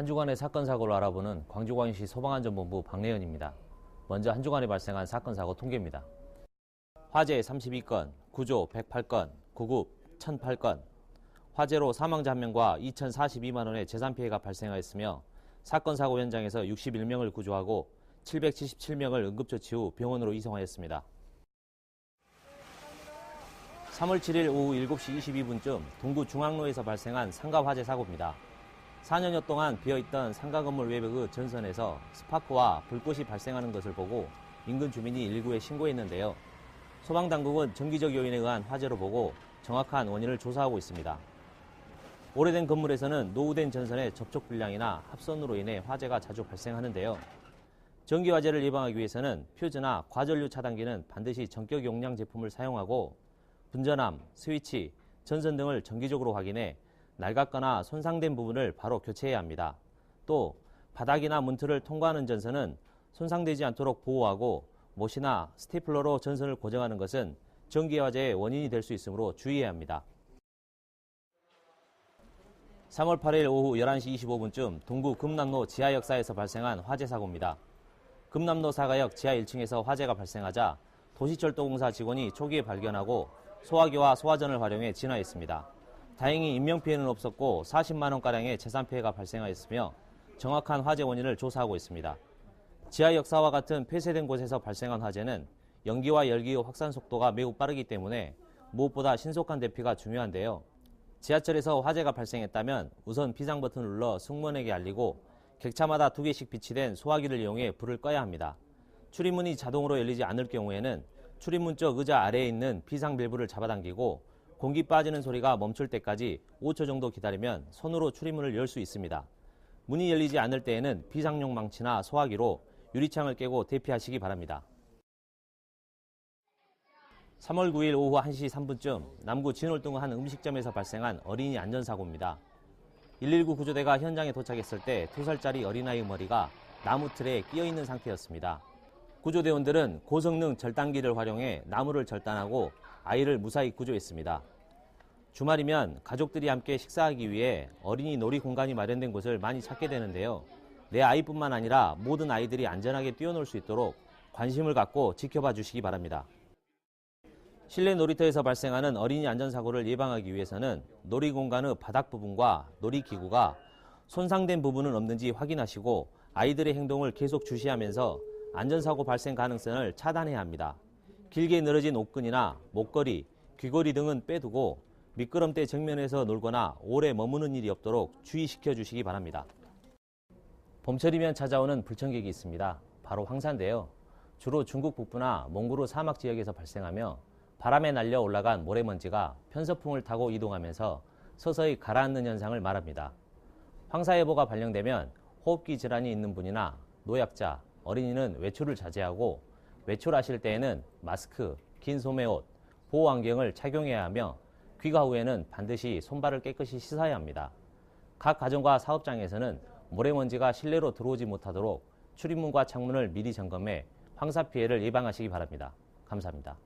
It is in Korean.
한 주간의 사건 사고를 알아보는 광주광역시 소방안전본부 박래연입니다. 먼저 한 주간에 발생한 사건 사고 통계입니다. 화재 32건, 구조 108건, 구급 1008건, 화재로 사망자 1명과 2,042만 원의 재산 피해가 발생하였으며 사건 사고 현장에서 61명을 구조하고 777명을 응급조치 후 병원으로 이송하였습니다. 3월 7일 오후 7시 22분쯤 동구 중앙로에서 발생한 상가 화재 사고입니다. 4년여 동안 비어있던 상가 건물 외벽의 전선에서 스파크와 불꽃이 발생하는 것을 보고 인근 주민이 119에 신고했는데요. 소방당국은 정기적 요인에 의한 화재로 보고 정확한 원인을 조사하고 있습니다. 오래된 건물에서는 노후된 전선의 접촉 불량이나 합선으로 인해 화재가 자주 발생하는데요. 전기 화재를 예방하기 위해서는 퓨즈나 과전류 차단기는 반드시 전격 용량 제품을 사용하고 분전함, 스위치, 전선 등을 정기적으로 확인해 낡았거나 손상된 부분을 바로 교체해야 합니다. 또 바닥이나 문틀을 통과하는 전선은 손상되지 않도록 보호하고 못이나 스테플러로 전선을 고정하는 것은 전기 화재의 원인이 될 수 있으므로 주의해야 합니다. 3월 8일 오후 11시 25분쯤 동구 금남로 지하역사에서 발생한 화재 사고입니다. 금남로 사가역 지하 1층에서 화재가 발생하자 도시철도공사 직원이 초기에 발견하고 소화기와 소화전을 활용해 진화했습니다. 다행히 인명피해는 없었고 40만 원가량의 재산 피해가 발생하였으며 정확한 화재 원인을 조사하고 있습니다. 지하 역사와 같은 폐쇄된 곳에서 발생한 화재는 연기와 열기의 확산 속도가 매우 빠르기 때문에 무엇보다 신속한 대피가 중요한데요. 지하철에서 화재가 발생했다면 우선 비상 버튼을 눌러 승무원에게 알리고 객차마다 두 개씩 비치된 소화기를 이용해 불을 꺼야 합니다. 출입문이 자동으로 열리지 않을 경우에는 출입문 쪽 의자 아래에 있는 비상 밸브를 잡아당기고 공기 빠지는 소리가 멈출 때까지 5초 정도 기다리면 손으로 출입문을 열 수 있습니다. 문이 열리지 않을 때에는 비상용 망치나 소화기로 유리창을 깨고 대피하시기 바랍니다. 3월 9일 오후 1시 3분쯤 남구 진월동 한 음식점에서 발생한 어린이 안전사고입니다. 119 구조대가 현장에 도착했을 때 2살짜리 어린아이 머리가 나무 틀에 끼어 있는 상태였습니다. 구조대원들은 고성능 절단기를 활용해 나무를 절단하고 아이를 무사히 구조했습니다. 주말이면 가족들이 함께 식사하기 위해 어린이 놀이 공간이 마련된 곳을 많이 찾게 되는데요. 내 아이뿐만 아니라 모든 아이들이 안전하게 뛰어놀 수 있도록 관심을 갖고 지켜봐 주시기 바랍니다. 실내 놀이터에서 발생하는 어린이 안전사고를 예방하기 위해서는 놀이 공간의 바닥 부분과 놀이기구가 손상된 부분은 없는지 확인하시고 아이들의 행동을 계속 주시하면서 안전사고 발생 가능성을 차단해야 합니다. 길게 늘어진 옷끈이나 목걸이, 귀걸이 등은 빼두고 미끄럼대 정면에서 놀거나 오래 머무는 일이 없도록 주의시켜 주시기 바랍니다. 봄철이면 찾아오는 불청객이 있습니다. 바로 황사인데요. 주로 중국 북부나 몽고르 사막 지역에서 발생하며 바람에 날려 올라간 모래먼지가 편서풍을 타고 이동하면서 서서히 가라앉는 현상을 말합니다. 황사예보가 발령되면 호흡기 질환이 있는 분이나 노약자, 어린이는 외출을 자제하고 외출하실 때에는 마스크, 긴 소매옷, 보호 안경을 착용해야 하며 귀가 후에는 반드시 손발을 깨끗이 씻어야 합니다. 각 가정과 사업장에서는 모래먼지가 실내로 들어오지 못하도록 출입문과 창문을 미리 점검해 황사 피해를 예방하시기 바랍니다. 감사합니다.